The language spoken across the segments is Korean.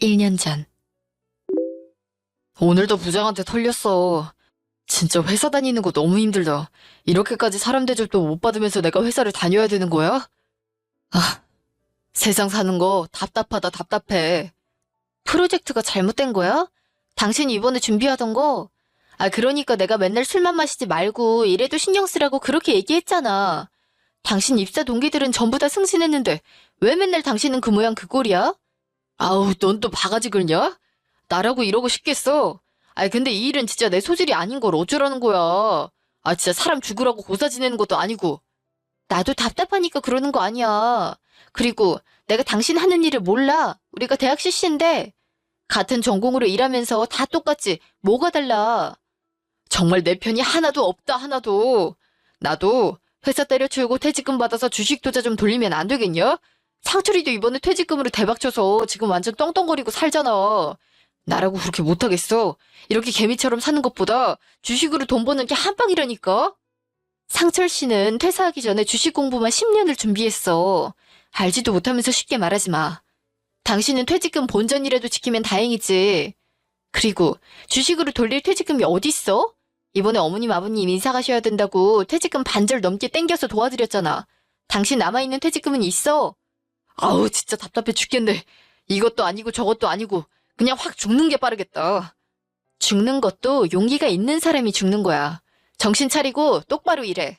1년 전. 오늘도 부장한테 털렸어. 진짜 회사 다니는 거 너무 힘들다. 이렇게까지 사람 대접도 못 받으면서 내가 회사를 다녀야 되는 거야? 아, 세상 사는 거 답답하다 답답해. 프로젝트가 잘못된 거야? 당신이 이번에 준비하던 거? 아, 그러니까 내가 맨날 술만 마시지 말고 이래도 신경 쓰라고 그렇게 얘기했잖아. 당신 입사 동기들은 전부 다 승진했는데 왜 맨날 당신은 그 모양 그 꼴이야? 아우, 넌 또 바가지 긁냐? 나라고 이러고 싶겠어. 아이, 근데 이 일은 진짜 내 소질이 아닌 걸 어쩌라는 거야. 아, 진짜 사람 죽으라고 고사 지내는 것도 아니고. 나도 답답하니까 그러는 거 아니야. 그리고 내가 당신 하는 일을 몰라. 우리가 대학 출신인데. 같은 전공으로 일하면서 다 똑같지. 뭐가 달라. 정말 내 편이 하나도 없다, 하나도. 나도 회사 때려치우고 퇴직금 받아서 주식 투자 좀 돌리면 안 되겠냐? 상철이도 이번에 퇴직금으로 대박 쳐서 지금 완전 떵떵거리고 살잖아. 나라고 그렇게 못하겠어. 이렇게 개미처럼 사는 것보다 주식으로 돈 버는 게 한방이라니까? 상철 씨는 퇴사하기 전에 주식 공부만 10년을 준비했어. 알지도 못하면서 쉽게 말하지 마. 당신은 퇴직금 본전이라도 지키면 다행이지. 그리고 주식으로 돌릴 퇴직금이 어딨어? 이번에 어머님 아버님 인사 가셔야 된다고 퇴직금 반절 넘게 땡겨서 도와드렸잖아. 당신 남아있는 퇴직금은 있어. 아우 진짜 답답해 죽겠네. 이것도 아니고 저것도 아니고 그냥 확 죽는 게 빠르겠다. 죽는 것도 용기가 있는 사람이 죽는 거야. 정신 차리고 똑바로 일해.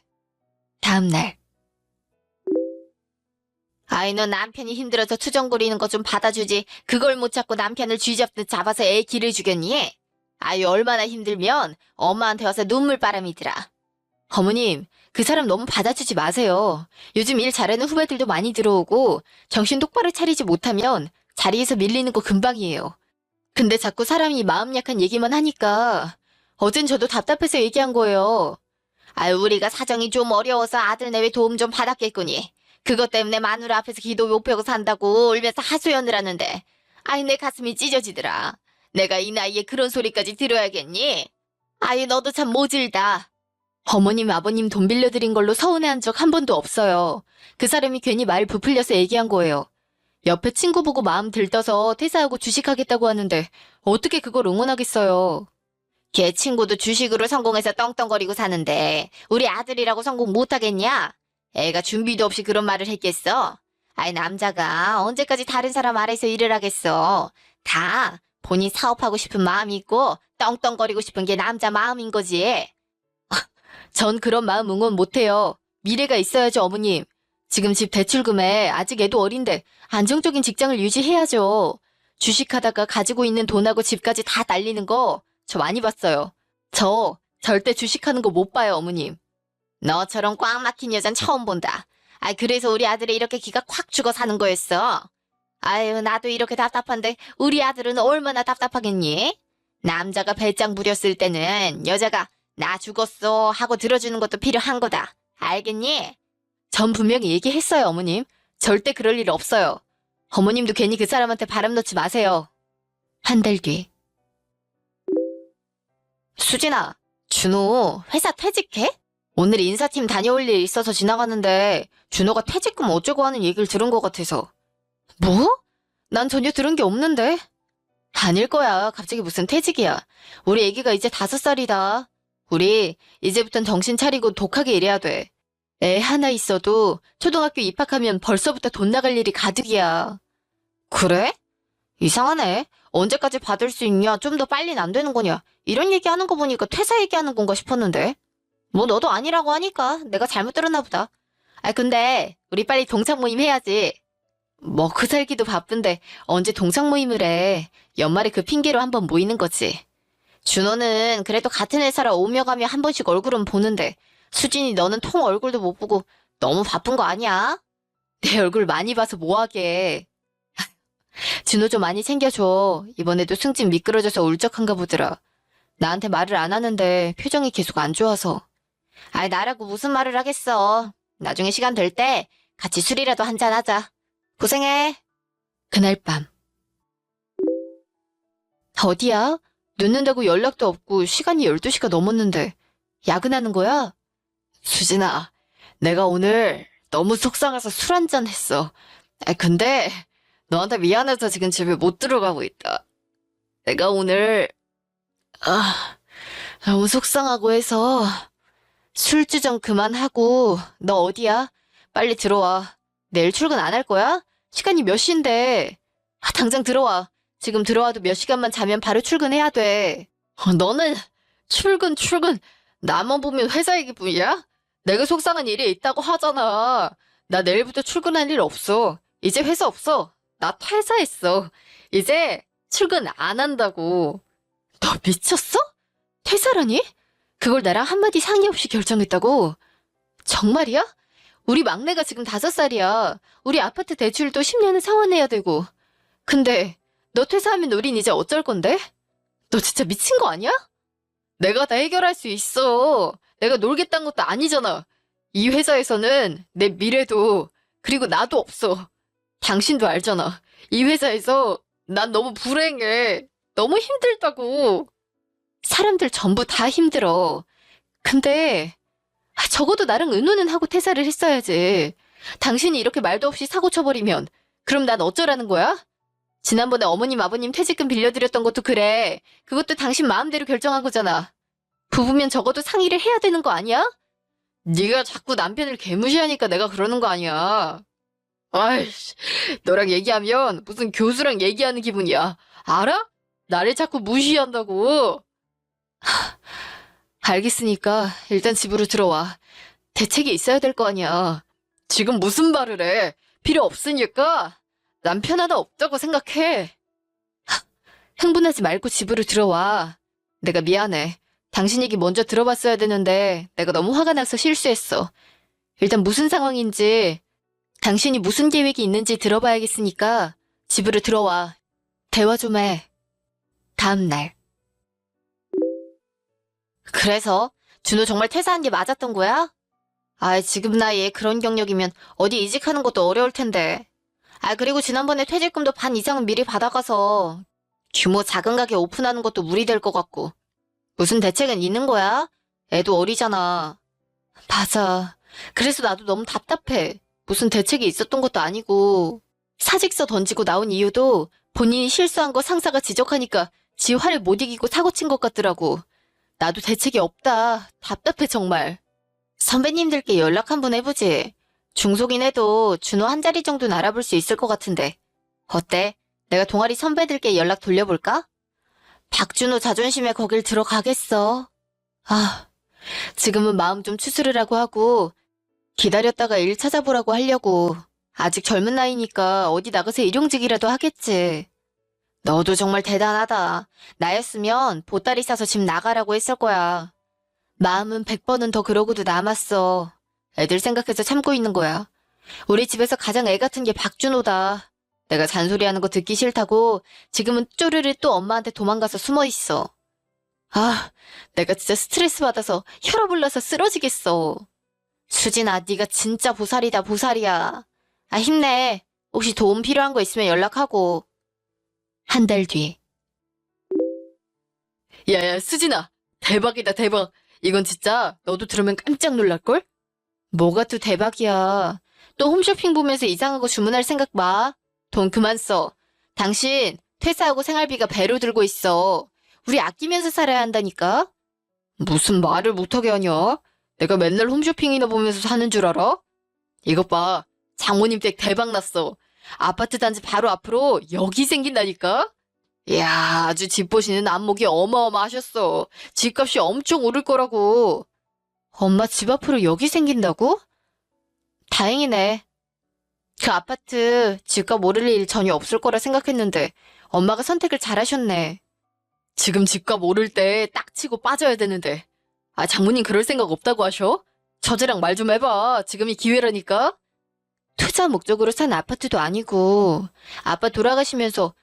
다음 날. 아이, 너 남편이 힘들어서 투정거리는 거 좀 받아주지. 그걸 못 찾고 남편을 쥐잡듯 잡아서 애 기를 주겠니? 아유, 얼마나 힘들면 엄마한테 와서 눈물바람이더라. 어머님, 그 사람 너무 받아주지 마세요. 요즘 일 잘하는 후배들도 많이 들어오고 정신 똑바로 차리지 못하면 자리에서 밀리는 거 금방이에요. 근데 자꾸 사람이 마음 약한 얘기만 하니까 어젠 저도 답답해서 얘기한 거예요. 아유, 우리가 사정이 좀 어려워서 아들 내외 도움 좀 받았겠거니. 그것 때문에 마누라 앞에서 기도 못 펴고 산다고 울면서 하소연을 하는데 아이 내 가슴이 찢어지더라. 내가 이 나이에 그런 소리까지 들어야겠니? 아이 너도 참 모질다. 어머님 아버님 돈 빌려드린 걸로 서운해한 적 한 번도 없어요. 그 사람이 괜히 말 부풀려서 얘기한 거예요. 옆에 친구 보고 마음 들떠서 퇴사하고 주식하겠다고 하는데 어떻게 그걸 응원하겠어요. 걔 친구도 주식으로 성공해서 떵떵거리고 사는데 우리 아들이라고 성공 못하겠냐? 애가 준비도 없이 그런 말을 했겠어? 아이 남자가 언제까지 다른 사람 아래서 일을 하겠어? 다 본인 사업하고 싶은 마음이 있고 떵떵거리고 싶은 게 남자 마음인 거지. 전 그런 마음 응원 못해요. 미래가 있어야죠, 어머님. 지금 집 대출금에 아직 애도 어린데 안정적인 직장을 유지해야죠. 주식하다가 가지고 있는 돈하고 집까지 다 날리는 거 저 많이 봤어요. 저 절대 주식하는 거 못 봐요, 어머님. 너처럼 꽉 막힌 여잔 처음 본다. 아, 그래서 우리 아들이 이렇게 기가 콱 죽어 사는 거였어. 아유, 나도 이렇게 답답한데 우리 아들은 얼마나 답답하겠니? 남자가 배짱 부렸을 때는 여자가 나 죽었어 하고 들어주는 것도 필요한 거다. 알겠니? 전 분명히 얘기했어요, 어머님. 절대 그럴 일 없어요. 어머님도 괜히 그 사람한테 바람 넣지 마세요. 한 달 뒤. 수진아, 준호, 회사 퇴직해? 오늘 인사팀 다녀올 일 있어서 지나가는데 준호가 퇴직금 어쩌고 하는 얘기를 들은 것 같아서. 뭐? 난 전혀 들은 게 없는데. 아닐 거야. 갑자기 무슨 퇴직이야. 우리 애기가 이제 다섯 살이다. 우리 이제부턴 정신 차리고 독하게 일해야 돼. 애 하나 있어도 초등학교 입학하면 벌써부터 돈 나갈 일이 가득이야. 그래? 이상하네. 언제까지 받을 수 있냐? 좀 더 빨리는 안 되는 거냐? 이런 얘기하는 거 보니까 퇴사 얘기하는 건가 싶었는데. 뭐 너도 아니라고 하니까 내가 잘못 들었나 보다. 아 근데 우리 빨리 동창 모임 해야지. 먹고 살기도 바쁜데 언제 동창 모임을 해. 연말에 그 핑계로 한번 모이는 거지. 준호는 그래도 같은 회사라 오며 가며 한 번씩 얼굴은 보는데 수진이 너는 통 얼굴도 못 보고 너무 바쁜 거 아니야? 내 얼굴 많이 봐서 뭐하게. 준호 좀 많이 챙겨줘. 이번에도 승진 미끄러져서 울적한가 보더라. 나한테 말을 안 하는데 표정이 계속 안 좋아서. 아이, 나라고 무슨 말을 하겠어. 나중에 시간 될 때 같이 술이라도 한잔 하자. 고생해. 그날 밤. 어디야? 늦는다고 연락도 없고 시간이 12시가 넘었는데 야근하는 거야? 수진아, 내가 오늘 너무 속상해서 술 한잔 했어. 아, 근데 너한테 미안해서 지금 집에 못 들어가고 있다. 내가 오늘, 아, 너무 속상하고 해서 술주 좀 그만하고 너 어디야? 빨리 들어와. 내일 출근 안 할 거야? 시간이 몇 시인데? 아, 당장 들어와. 지금 들어와도 몇 시간만 자면 바로 출근해야 돼. 어, 너는 출근, 출근. 나만 보면 회사 얘기뿐이야? 내가 속상한 일이 있다고 하잖아. 나 내일부터 출근할 일 없어. 이제 회사 없어. 나 퇴사했어. 이제 출근 안 한다고. 너 미쳤어? 퇴사라니? 그걸 나랑 한마디 상의 없이 결정했다고? 정말이야? 우리 막내가 지금 다섯 살이야. 우리 아파트 대출도 10년은 상환해야 되고. 근데 너 퇴사하면 우린 이제 어쩔 건데? 너 진짜 미친 거 아니야? 내가 다 해결할 수 있어. 내가 놀겠다는 것도 아니잖아. 이 회사에서는 내 미래도 그리고 나도 없어. 당신도 알잖아. 이 회사에서 난 너무 불행해. 너무 힘들다고. 사람들 전부 다 힘들어. 근데 아, 적어도 나랑 의논은 하고 퇴사를 했어야지. 당신이 이렇게 말도 없이 사고 쳐버리면 그럼 난 어쩌라는 거야? 지난번에 어머님 아버님 퇴직금 빌려드렸던 것도 그래. 그것도 당신 마음대로 결정한 거잖아. 부부면 적어도 상의를 해야 되는 거 아니야? 네가 자꾸 남편을 개무시하니까 내가 그러는 거 아니야. 아이씨, 너랑 얘기하면 무슨 교수랑 얘기하는 기분이야. 알아? 나를 자꾸 무시한다고. 하, 알겠으니까 일단 집으로 들어와. 대책이 있어야 될 거 아니야. 지금 무슨 말을 해? 필요 없으니까 남편 하나 없다고 생각해. 하, 흥분하지 말고 집으로 들어와. 내가 미안해. 당신 얘기 먼저 들어봤어야 되는데 내가 너무 화가 나서 실수했어. 일단 무슨 상황인지 당신이 무슨 계획이 있는지 들어봐야겠으니까 집으로 들어와. 대화 좀 해. 다음 날. 그래서 준호 정말 퇴사한 게 맞았던 거야? 아, 지금 나이에 그런 경력이면 어디 이직하는 것도 어려울 텐데. 아, 그리고 지난번에 퇴직금도 반 이상은 미리 받아가서 규모 작은 가게 오픈하는 것도 무리될 것 같고. 무슨 대책은 있는 거야? 애도 어리잖아. 맞아. 그래서 나도 너무 답답해. 무슨 대책이 있었던 것도 아니고. 사직서 던지고 나온 이유도 본인이 실수한 거 상사가 지적하니까 지 화를 못 이기고 사고 친 것 같더라고. 나도 대책이 없다. 답답해 정말. 선배님들께 연락 한번 해보지. 중소긴 해도 준호 한 자리 정도는 알아볼 수 있을 것 같은데. 어때? 내가 동아리 선배들께 연락 돌려볼까? 박준호 자존심에 거길 들어가겠어. 아, 지금은 마음 좀 추스르라고 하고 기다렸다가 일 찾아보라고 하려고. 아직 젊은 나이니까 어디 나가서 일용직이라도 하겠지. 너도 정말 대단하다. 나였으면 보따리 싸서 집 나가라고 했을 거야. 마음은 백 번은 더 그러고도 남았어. 애들 생각해서 참고 있는 거야. 우리 집에서 가장 애 같은 게 박준호다. 내가 잔소리하는 거 듣기 싫다고 지금은 쪼르르 또 엄마한테 도망가서 숨어 있어. 아, 내가 진짜 스트레스 받아서 혈압 올라서 쓰러지겠어. 수진아, 네가 진짜 보살이다, 보살이야. 아, 힘내. 혹시 도움 필요한 거 있으면 연락하고. 한 달 뒤. 야야, 수진아. 대박이다, 대박. 이건 진짜 너도 들으면 깜짝 놀랄걸? 뭐가 또 대박이야. 또 홈쇼핑 보면서 이상한 거 주문할 생각 마. 돈 그만 써. 당신 퇴사하고 생활비가 배로 들고 있어. 우리 아끼면서 살아야 한다니까? 무슨 말을 못하게 하냐? 내가 맨날 홈쇼핑이나 보면서 사는 줄 알아? 이것 봐. 장모님 댁 대박 났어. 아파트 단지 바로 앞으로 여기 생긴다니까? 이야, 아주 집 보시는 안목이 어마어마하셨어. 집값이 엄청 오를 거라고. 엄마 집 앞으로 여기 생긴다고? 다행이네. 그 아파트 집값 오를 일 전혀 없을 거라 생각했는데 엄마가 선택을 잘하셨네. 지금 집값 오를 때 딱 치고 빠져야 되는데. 아, 장모님 그럴 생각 없다고 하셔? 저자랑 말 좀 해봐. 지금이 기회라니까. 투자 목적으로 산 아파트도 아니고 아빠 돌아가시면서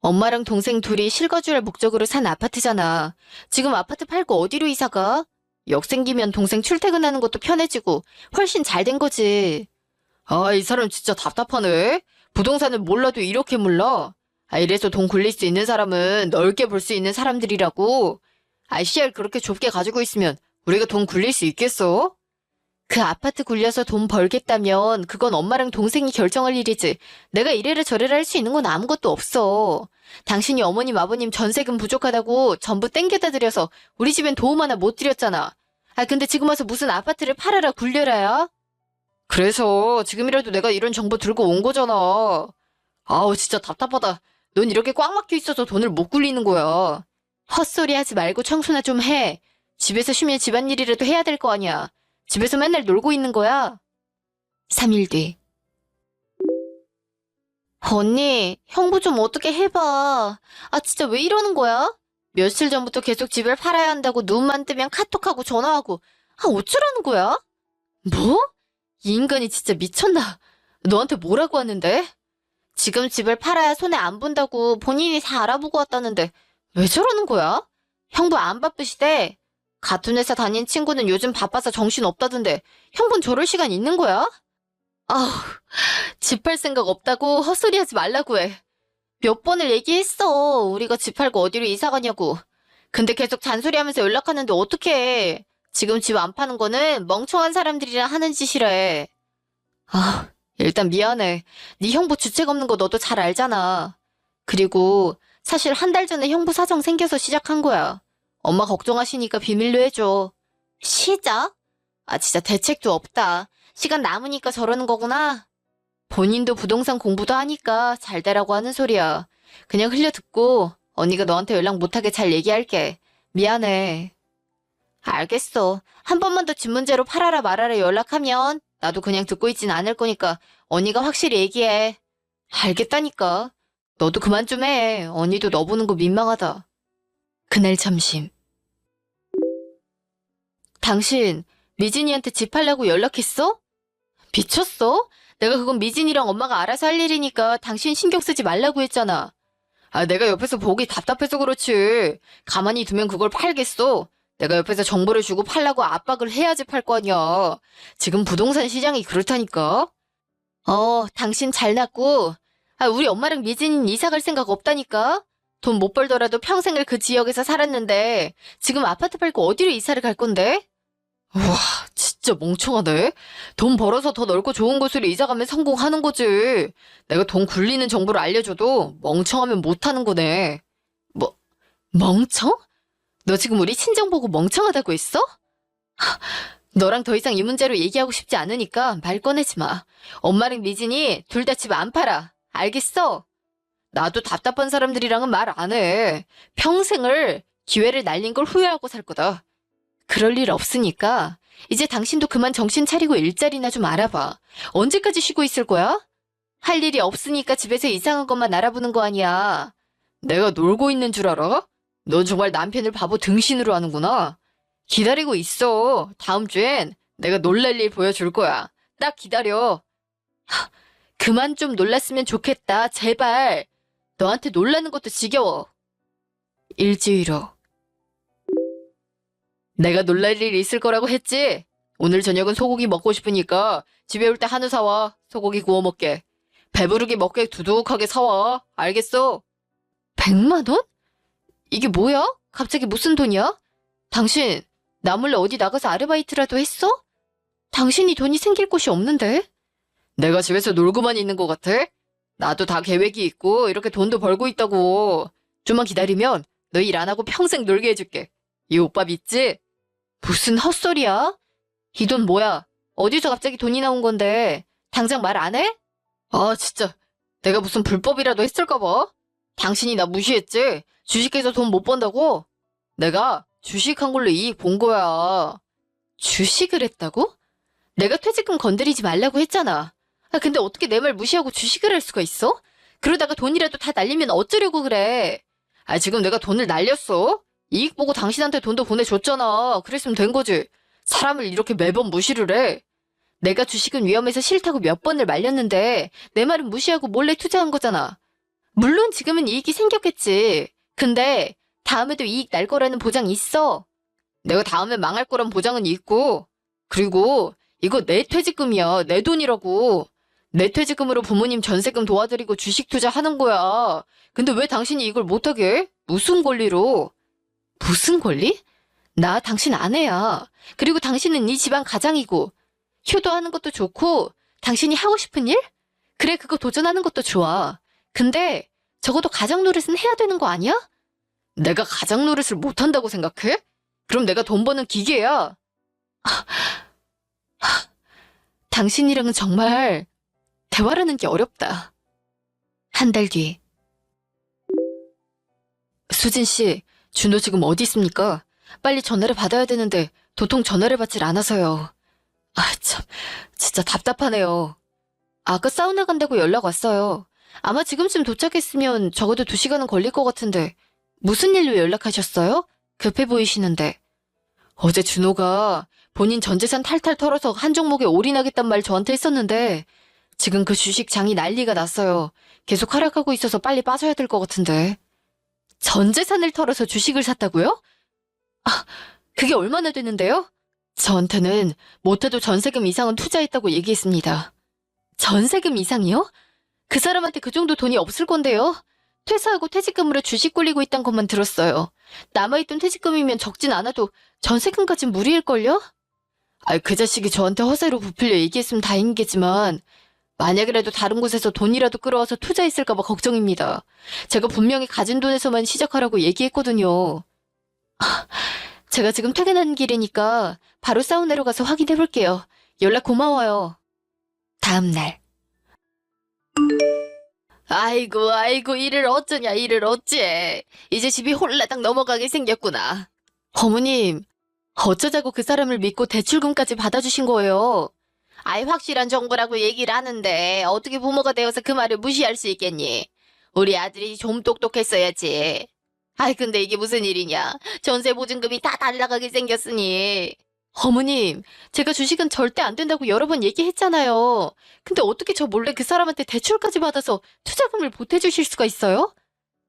엄마랑 동생 둘이 실거주할 목적으로 산 아파트잖아. 지금 아파트 팔고 어디로 이사가? 역 생기면 동생 출퇴근하는 것도 편해지고 훨씬 잘 된 거지. 아, 이 사람 진짜 답답하네. 부동산을 몰라도 이렇게 몰라. 아, 이래서 돈 굴릴 수 있는 사람은 넓게 볼 수 있는 사람들이라고. 아, 씨알 그렇게 좁게 가지고 있으면 우리가 돈 굴릴 수 있겠어? 그 아파트 굴려서 돈 벌겠다면 그건 엄마랑 동생이 결정할 일이지. 내가 이래라 저래라 할 수 있는 건 아무것도 없어. 당신이 어머님 아버님 전세금 부족하다고 전부 땡겨다 드려서 우리 집엔 도움 하나 못 드렸잖아. 아 근데 지금 와서 무슨 아파트를 팔아라 굴려라야? 그래서 지금이라도 내가 이런 정보 들고 온 거잖아. 아우 진짜 답답하다. 넌 이렇게 꽉 막혀 있어서 돈을 못 굴리는 거야. 헛소리 하지 말고 청소나 좀 해. 집에서 쉬면 집안일이라도 해야 될 거 아니야. 집에서 맨날 놀고 있는 거야. 3일 뒤. 언니, 형부 좀 어떻게 해봐. 아, 진짜 왜 이러는 거야? 며칠 전부터 계속 집을 팔아야 한다고 눈만 뜨면 카톡하고 전화하고. 아, 어쩌라는 거야? 뭐? 이 인간이 진짜 미쳤나? 너한테 뭐라고 하는데? 지금 집을 팔아야 손에 안 본다고 본인이 다 알아보고 왔다는데 왜 저러는 거야? 형부 안 바쁘시대? 같은 회사 다닌 친구는 요즘 바빠서 정신 없다던데 형부는 저럴 시간 있는 거야? 아우, 집 팔 생각 없다고 헛소리 하지 말라고 해. 몇 번을 얘기했어. 우리가 집 팔고 어디로 이사 가냐고. 근데 계속 잔소리 하면서 연락하는데 어떡해. 지금 집 안 파는 거는 멍청한 사람들이랑 하는 짓이래. 아, 일단 미안해. 네 형부 주책 없는 거 너도 잘 알잖아. 그리고 사실 한 달 전에 형부 사정 생겨서 시작한 거야. 엄마 걱정하시니까 비밀로 해줘. 시작? 아, 진짜 대책도 없다. 시간 남으니까 저러는 거구나. 본인도 부동산 공부도 하니까 잘 되라고 하는 소리야. 그냥 흘려 듣고 언니가 너한테 연락 못하게 잘 얘기할게. 미안해. 알겠어. 한 번만 더 집 문제로 팔아라 말아라 연락하면 나도 그냥 듣고 있진 않을 거니까 언니가 확실히 얘기해. 알겠다니까. 너도 그만 좀 해. 언니도 너 보는 거 민망하다. 그날 점심. 당신 미진이한테 집 팔려고 연락했어? 미쳤어? 내가 그건 미진이랑 엄마가 알아서 할 일이니까 당신 신경 쓰지 말라고 했잖아. 아, 내가 옆에서 보기 답답해서 그렇지. 가만히 두면 그걸 팔겠어. 내가 옆에서 정보를 주고 팔라고 압박을 해야지 팔 거 아니야. 지금 부동산 시장이 그렇다니까. 어, 당신 잘났고. 아, 우리 엄마랑 미진이는 이사 갈 생각 없다니까. 돈 못 벌더라도 평생을 그 지역에서 살았는데 지금 아파트 팔고 어디로 이사를 갈 건데? 와, 진짜 멍청하네. 돈 벌어서 더 넓고 좋은 곳으로 이사 가면 성공하는 거지. 내가 돈 굴리는 정보를 알려줘도 멍청하면 못하는 거네. 뭐, 멍청? 너 지금 우리 친정 보고 멍청하다고 했어? 하, 너랑 더 이상 이 문제로 얘기하고 싶지 않으니까 말 꺼내지 마. 엄마랑 미진이 둘 다 집 안 팔아. 알겠어? 나도 답답한 사람들이랑은 말 안 해. 평생을 기회를 날린 걸 후회하고 살 거다. 그럴 일 없으니까 이제 당신도 그만 정신 차리고 일자리나 좀 알아봐. 언제까지 쉬고 있을 거야? 할 일이 없으니까 집에서 이상한 것만 알아보는 거 아니야. 내가 놀고 있는 줄 알아? 넌 정말 남편을 바보 등신으로 하는구나. 기다리고 있어. 다음 주엔 내가 놀랄 일 보여줄 거야. 딱 기다려. 하, 그만 좀 놀랐으면 좋겠다. 제발. 너한테 놀라는 것도 지겨워. 일주일 후. 내가 놀랄 일 있을 거라고 했지? 오늘 저녁은 소고기 먹고 싶으니까 집에 올 때 한우 사와. 소고기 구워 먹게. 배부르게 먹게 두둑하게 사와. 알겠어? 100만 원? 이게 뭐야? 갑자기 무슨 돈이야? 당신, 나 몰래 어디 나가서 아르바이트라도 했어? 당신이 돈이 생길 곳이 없는데? 내가 집에서 놀고만 있는 것 같아? 나도 다 계획이 있고 이렇게 돈도 벌고 있다고. 좀만 기다리면 너 일 안 하고 평생 놀게 해줄게. 이 오빠 믿지? 무슨 헛소리야? 이 돈 뭐야? 어디서 갑자기 돈이 나온 건데 당장 말 안 해? 아 진짜 내가 무슨 불법이라도 했을까 봐. 당신이 나 무시했지? 주식해서 돈 못 번다고? 내가 주식한 걸로 이익 본 거야. 주식을 했다고? 내가 퇴직금 건드리지 말라고 했잖아. 아, 근데 어떻게 내 말 무시하고 주식을 할 수가 있어? 그러다가 돈이라도 다 날리면 어쩌려고 그래? 아, 지금 내가 돈을 날렸어? 이익 보고 당신한테 돈도 보내줬잖아. 그랬으면 된 거지. 사람을 이렇게 매번 무시를 해. 내가 주식은 위험해서 싫다고 몇 번을 말렸는데 내 말은 무시하고 몰래 투자한 거잖아. 물론 지금은 이익이 생겼겠지. 근데 다음에도 이익 날 거라는 보장 있어. 내가 다음에 망할 거란 보장은 있고. 그리고 이거 내 퇴직금이야. 내 돈이라고. 내 퇴직금으로 부모님 전세금 도와드리고 주식 투자하는 거야. 근데 왜 당신이 이걸 못하게 해? 무슨 권리로? 무슨 권리? 나 당신 아내야. 그리고 당신은 이 집안 가장이고. 효도하는 것도 좋고, 당신이 하고 싶은 일? 그래, 그거 도전하는 것도 좋아. 근데, 적어도 가장 노릇은 해야 되는 거 아니야? 내가 가장 노릇을 못한다고 생각해? 그럼 내가 돈 버는 기계야. 당신이랑은 정말 대화라는 게 어렵다. 한 달 뒤. 수진 씨, 준호 지금 어디 있습니까? 빨리 전화를 받아야 되는데 도통 전화를 받질 않아서요. 아, 참, 진짜 답답하네요. 아까 사우나 간다고 연락 왔어요. 아마 지금쯤 도착했으면 적어도 두 시간은 걸릴 것 같은데 무슨 일로 연락하셨어요? 급해 보이시는데. 어제 준호가 본인 전 재산 탈탈 털어서 한 종목에 올인하겠단 말 저한테 했었는데 지금 그 주식 장이 난리가 났어요. 계속 하락하고 있어서 빨리 빠져야 될 것 같은데. 전 재산을 털어서 주식을 샀다고요? 아, 그게 얼마나 되는데요? 저한테는 못해도 전세금 이상은 투자했다고 얘기했습니다. 전세금 이상이요? 그 사람한테 그 정도 돈이 없을 건데요? 퇴사하고 퇴직금으로 주식 굴리고 있단 것만 들었어요. 남아있던 퇴직금이면 적진 않아도 전세금까진 무리일걸요? 아, 그 자식이 저한테 허세로 부풀려 얘기했으면 다행이겠지만 만약이라도 다른 곳에서 돈이라도 끌어와서 투자했을까봐 걱정입니다. 제가 분명히 가진 돈에서만 시작하라고 얘기했거든요. 아, 제가 지금 퇴근하는 길이니까 바로 사우나로 가서 확인해볼게요. 연락 고마워요. 다음 날. 아이고, 아이고, 일을 어쩌냐, 일을 어째. 이제 집이 홀라당 넘어가게 생겼구나. 어머님, 어쩌자고 그 사람을 믿고 대출금까지 받아주신 거예요. 아이, 확실한 정보라고 얘기를 하는데, 어떻게 부모가 되어서 그 말을 무시할 수 있겠니? 우리 아들이 좀 똑똑했어야지. 아이, 근데 이게 무슨 일이냐. 전세 보증금이 다 날라가게 생겼으니. 어머님, 제가 주식은 절대 안 된다고 여러 번 얘기했잖아요. 근데 어떻게 저 몰래 그 사람한테 대출까지 받아서 투자금을 보태주실 수가 있어요?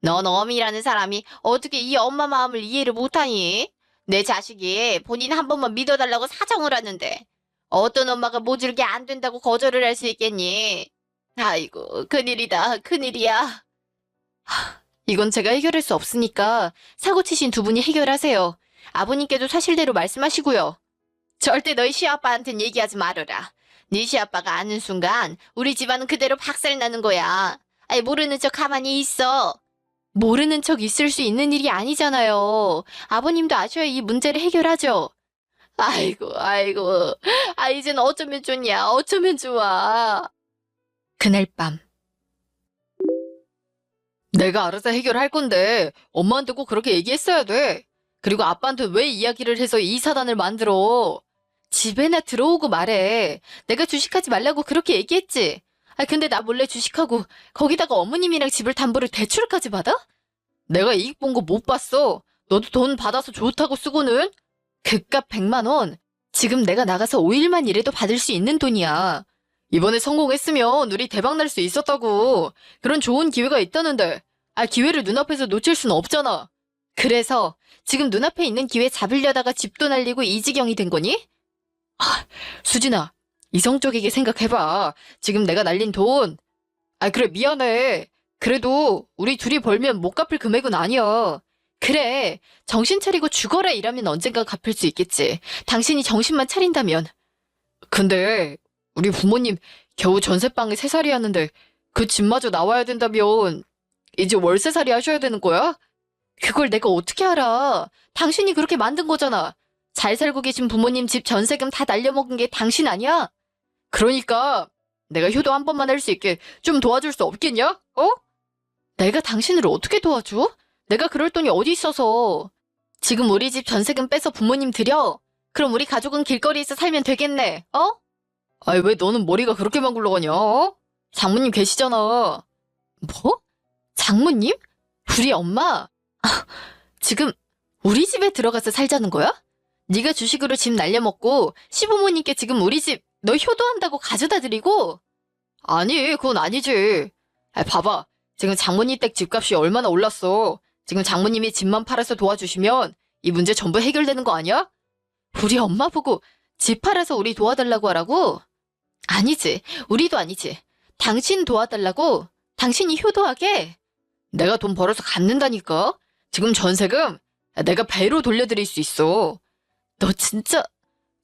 넌 어미라는 사람이 어떻게 이 엄마 마음을 이해를 못하니? 내 자식이 본인 한 번만 믿어달라고 사정을 하는데 어떤 엄마가 모질게 안 된다고 거절을 할 수 있겠니? 아이고, 큰일이다, 큰일이야. 하, 이건 제가 해결할 수 없으니까 사고 치신 두 분이 해결하세요. 아버님께도 사실대로 말씀하시고요. 절대 너희 시아빠한텐 얘기하지 말아라. 네 시아빠가 아는 순간 우리 집안은 그대로 박살나는 거야. 아이 모르는 척 가만히 있어. 모르는 척 있을 수 있는 일이 아니잖아요. 아버님도 아셔야 이 문제를 해결하죠. 아이고, 아이고. 아, 이젠 어쩌면 좋냐, 어쩌면 좋아. 그날 밤. 내가 알아서 해결할 건데, 엄마한테 꼭 그렇게 얘기했어야 돼. 그리고 아빠한테 왜 이야기를 해서 이 사단을 만들어? 집에나 들어오고 말해. 내가 주식하지 말라고 그렇게 얘기했지. 아, 근데 나 몰래 주식하고, 거기다가 어머님이랑 집을 담보로 대출까지 받아? 내가 이익 본 거 못 봤어. 너도 돈 받아서 좋다고 쓰고는? 그깟 100만 원. 지금 내가 나가서 5일만 일해도 받을 수 있는 돈이야. 이번에 성공했으면 우리 대박 날 수 있었다고. 그런 좋은 기회가 있다는데. 아, 기회를 눈앞에서 놓칠 순 없잖아. 그래서 지금 눈앞에 있는 기회 잡으려다가 집도 날리고 이 지경이 된 거니? 아, 수진아, 이성적이게 생각해봐. 지금 내가 날린 돈. 아, 그래, 미안해. 그래도 우리 둘이 벌면 못 갚을 금액은 아니야. 그래, 정신 차리고 죽어라 일하면 언젠가 갚을 수 있겠지. 당신이 정신만 차린다면. 근데 우리 부모님 겨우 전세방에 세 살이 하는데 그 집마저 나와야 된다면 이제 월세살이 하셔야 되는 거야? 그걸 내가 어떻게 알아? 당신이 그렇게 만든 거잖아. 잘 살고 계신 부모님 집 전세금 다 날려먹은 게 당신 아니야? 그러니까 내가 효도 한 번만 할 수 있게 좀 도와줄 수 없겠냐? 어? 내가 당신을 어떻게 도와줘? 내가 그럴 돈이 어디 있어서. 지금 우리 집 전세금 빼서 부모님 드려. 그럼 우리 가족은 길거리에서 살면 되겠네. 어? 아이 왜 너는 머리가 그렇게만 굴러가냐? 어? 장모님 계시잖아. 뭐? 장모님? 우리 엄마? 아, 지금 우리 집에 들어가서 살자는 거야? 네가 주식으로 집 날려먹고 시부모님께 지금 우리 집 너 효도한다고 가져다 드리고? 아니 그건 아니지. 아, 봐봐. 지금 장모님 댁 집값이 얼마나 올랐어. 지금 장모님이 집만 팔아서 도와주시면 이 문제 전부 해결되는 거 아니야? 우리 엄마 보고 집 팔아서 우리 도와달라고 하라고? 아니지. 우리도 아니지. 당신 도와달라고? 당신이 효도하게? 내가 돈 벌어서 갚는다니까? 지금 전세금 내가 배로 돌려드릴 수 있어. 너 진짜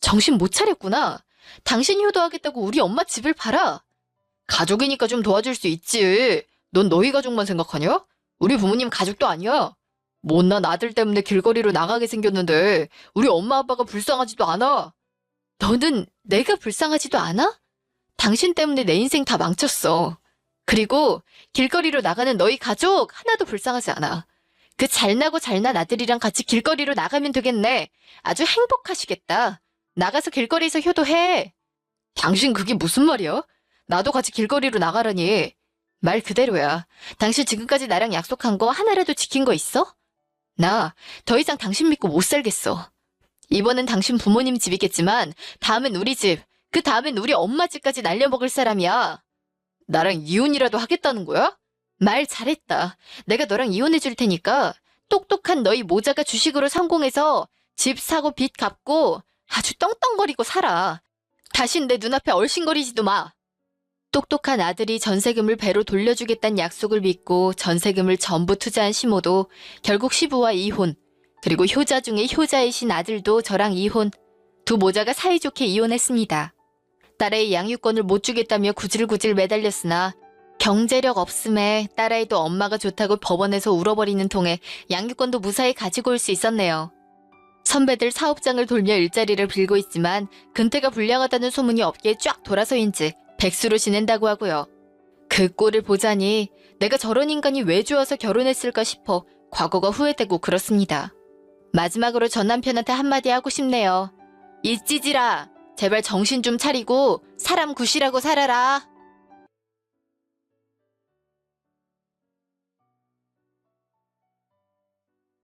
정신 못 차렸구나. 당신 효도하겠다고 우리 엄마 집을 팔아? 가족이니까 좀 도와줄 수 있지. 넌 너희 가족만 생각하냐? 우리 부모님 가족도 아니야. 못난 아들 때문에 길거리로 나가게 생겼는데 우리 엄마 아빠가 불쌍하지도 않아. 너는 내가 불쌍하지도 않아? 당신 때문에 내 인생 다 망쳤어. 그리고 길거리로 나가는 너희 가족 하나도 불쌍하지 않아. 그 잘나고 잘난 아들이랑 같이 길거리로 나가면 되겠네. 아주 행복하시겠다. 나가서 길거리에서 효도해. 당신 그게 무슨 말이야? 나도 같이 길거리로 나가라니. 말 그대로야. 당신 지금까지 나랑 약속한 거 하나라도 지킨 거 있어? 나 더 이상 당신 믿고 못 살겠어. 이번엔 당신 부모님 집이겠지만 다음엔 우리 집, 그 다음엔 우리 엄마 집까지 날려먹을 사람이야. 나랑 이혼이라도 하겠다는 거야? 말 잘했다. 내가 너랑 이혼해 줄 테니까 똑똑한 너희 모자가 주식으로 성공해서 집 사고 빚 갚고 아주 떵떵거리고 살아. 다신 내 눈앞에 얼씬거리지도 마. 똑똑한 아들이 전세금을 배로 돌려주겠다는 약속을 믿고 전세금을 전부 투자한 시모도 결국 시부와 이혼, 그리고 효자 중에 효자이신 아들도 저랑 이혼, 두 모자가 사이좋게 이혼했습니다. 딸의 양육권을 못 주겠다며 구질구질 매달렸으나 경제력 없음에 딸아이도 엄마가 좋다고 법원에서 울어버리는 통에 양육권도 무사히 가지고 올 수 있었네요. 선배들 사업장을 돌며 일자리를 빌고 있지만 근태가 불량하다는 소문이 업계에 쫙 돌아서인지 백수로 지낸다고 하고요. 그 꼴을 보자니 내가 저런 인간이 왜 좋아서 결혼했을까 싶어 과거가 후회되고 그렇습니다. 마지막으로 전 남편한테 한마디 하고 싶네요. 이 찌질아, 제발 정신 좀 차리고 사람 구시라고 살아라.